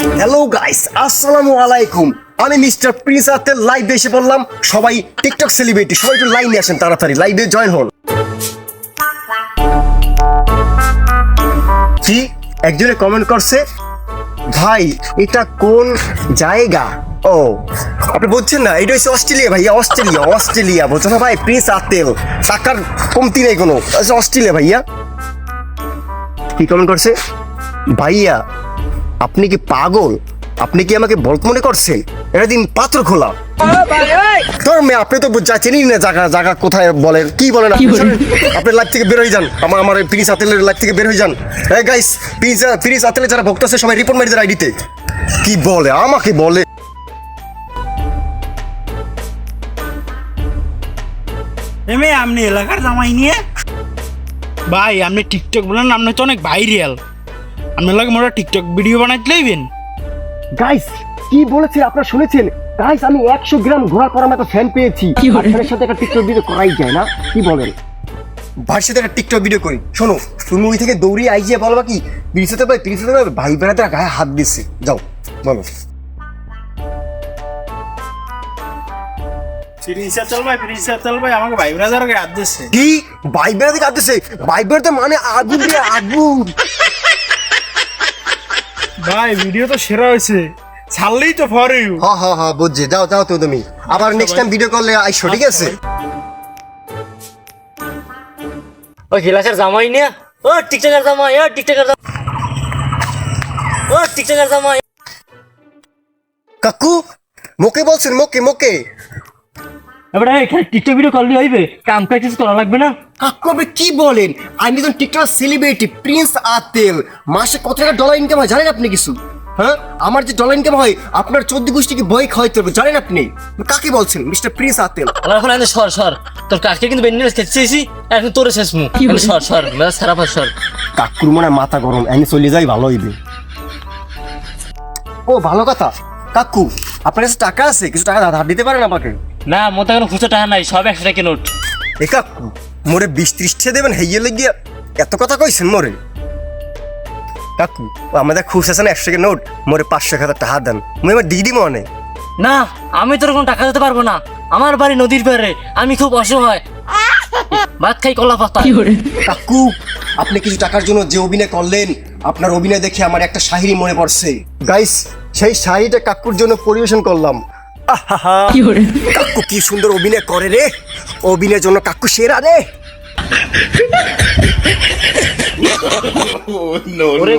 Hello guys আসসালামু আলাইকুম আমি মিস্টার প্রিন্স আতের লাইভে এসে বললাম সবাই টিকটক সেলিব্রিটি সবাই একটু লাইনে আসেন, তাড়াতাড়ি। লাইভে জয়েন হন। কি একজনে কমেন্ট করছে, ভাই, এটা কোন জায়গা? ও, আপনি বলছেন না, এটা হচ্ছে অস্ট্রেলিয়া ভাইয়া অস্ট্রেলিয়া অস্ট্রেলিয়া বলছেন না ভাই প্রিন্স আতেল টাকার কমতি নেই কোনো অস্ট্রেলিয়া ভাইয়া। কি কমেন্ট করছে? ভাইয়া আপনি কি পাগল? আপনি কি আমাকে বলত মনে করছেন? এটা দিন পাত্র খোলা। মেয়ে আপনি তো যা চিনি না জায়গা জায়গা কোথায় বলেন কি বলেন আপনি? লাইফ থেকে বের হয়ে যান। আমার আমার প্রিন্স আতেলের লাইফ থেকে বের হয়ে যান। এই গাইস প্রিন্স প্রিন্স আতেলের যারা ভক্ত আছে সবাই রিপোর্ট মারি আইডিতে কি বলে? আমাকে বলে। এমে আপনি এলাকার জামাই নিয়ে? ভাই আপনি টিকটক বলেন আপনি তো অনেক ভাইরিয়াল আপনার লাগে মোটা টিকটক ভিডিও বানাইতে লইবেন গাইস কি বলেছে আপনারা শুনেছেন? গাইস আমি একশো গ্রাম ঘোরার পর আমি একটা ফ্যান পেয়েছি আপনার সাথে একটা টিকটক ভিডিও করাই যায় না? কি বলেন? ভাইয়ের সাথে একটা টিকটক ভিডিও করি। শোনো তুমি ওই থেকে দৌড়িয়ে আই যে বলবা কি পিরিসাতে ভাই পিরিসাতে ভাই ভাই বেড়াতে গায়ে হাত দিচ্ছে যাও বলো। ভাই ভাই আমাকে ভাই কে হাত দিচ্ছে কি? ভাই বেড়াতে হাত দিচ্ছে ভাই বেড়াতে মানে আগুন দিয়ে আগুন। ভাই ভিডিও তো সেরা হয়েছে। ছাড়লেই তো ফর ইউ হ্যাঁ হ্যাঁ হ্যাঁ বুঝছি। যাও যাও তো তুমি। আবার নেক্সট টাইম ভিডিও করলে আইসো ঠিক আছে? ও গিলাসের জামাই নিয়ে? ও টিকটকের জামাই ও টিকটকের জামাই। ও টিকটকের জামাই। কাকু মোকে বলছেন মোকে মোকে। এবারে এখানে টিকটক ভিডিও করলে হইবে। কাম কাজ কিছু করা লাগবে না। কাকু আপনি কি বলেন? আমি একজন টিকটক সেলিব্রিটি প্রিন্স আতেল মাসে কত টাকা ডলার ইনকাম হয়? জানেন আপনি কিছু? হ্যাঁ? আমার যে ডলার ইনকাম হয় আপনার চোদ্দ গোষ্ঠী কি বই খাওয়াইতে হবে জানেন আপনি? কাকে বলছেন? মিস্টার প্রিন্স আতেল আমার এখন আমি সর সর। তোর কাকে কিন্তু বেন্ডিং খেতে চেয়েছি এখন তোর শেষ মু। সর সর। মেলা সারা পার সর। কাকুর মনে মাথা গরম। আমি চলে যাই ভালো হইবে। ও ভালো কথা। কাকু আপনার কাছে টাকা আছে? কিছু টাকা ধার দিতে পারেন আমাকে? না মতো কোনো খুচরো টাকা নাই সব একশো টাকা নোট এ কাকু মোরে বিশ ত্রিশটা দেবেন হেইয়ে লেগিয়া এত কথা কইছেন মোরে? কাকু আমাদের খুশ আছে না একশো টাকা নোট মোরে পাঁচশো হাজার টাকা দেন। মুই আমার দিদি মনে। না আমি তোর কোনো টাকা দিতে পারব না। আমার বাড়ি নদীর পাড়ে আমি খুব অসহায়। ভাত খাই কলা পাতা। কাকু আপনি কিছু টাকার জন্য যে অভিনয় করলেন আপনার অভিনয় দেখে আমার একটা শাহিরি মনে পড়ছে। গাইস সেই শাহিটা কাকুর জন্য পরিবেশন করলাম। কাকু কি সুন্দর অভিনয় করে রে? অভিনয়ের জন্য কাকু সেরা রে। ওরে